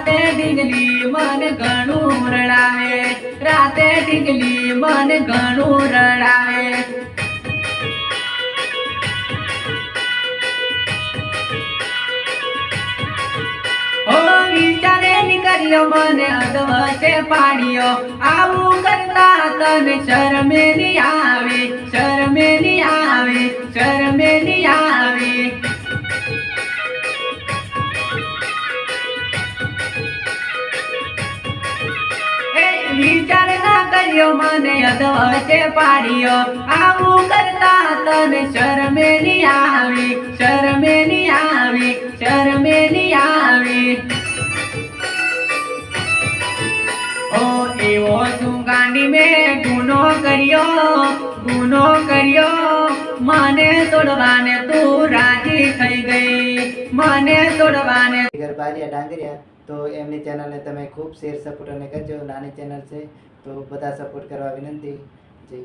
રાતે ઢીંગલી મન ઘણું રડાવે. રાતે ઢીંગલી મન ઘણું રડાવે. કર્યો મને અધવચે પાડ્યો. આવું કરતા તને શરમે નહીં આવે. વિચાર ના કર્યો, મને અધવચે પાડ્યો આવું કરતા તને શરમે ની આવી, શરમે ની આવી, શરમે ની આવી. ઓ, એવો શું ગાંડી મેં ગુનો કર્યો ગુનો કર્યો. મને તોડવાને તું રાજી થઈ ગઈ. મને તોડવાને. ઘર બારિયા ડાંગરિયા, તો એમની ચેનલને તમે ખૂબ શેર સપોર્ટ અને કરજો. નાની ચેનલ છે, તો બધા સપોર્ટ કરવા વિનંતી. જય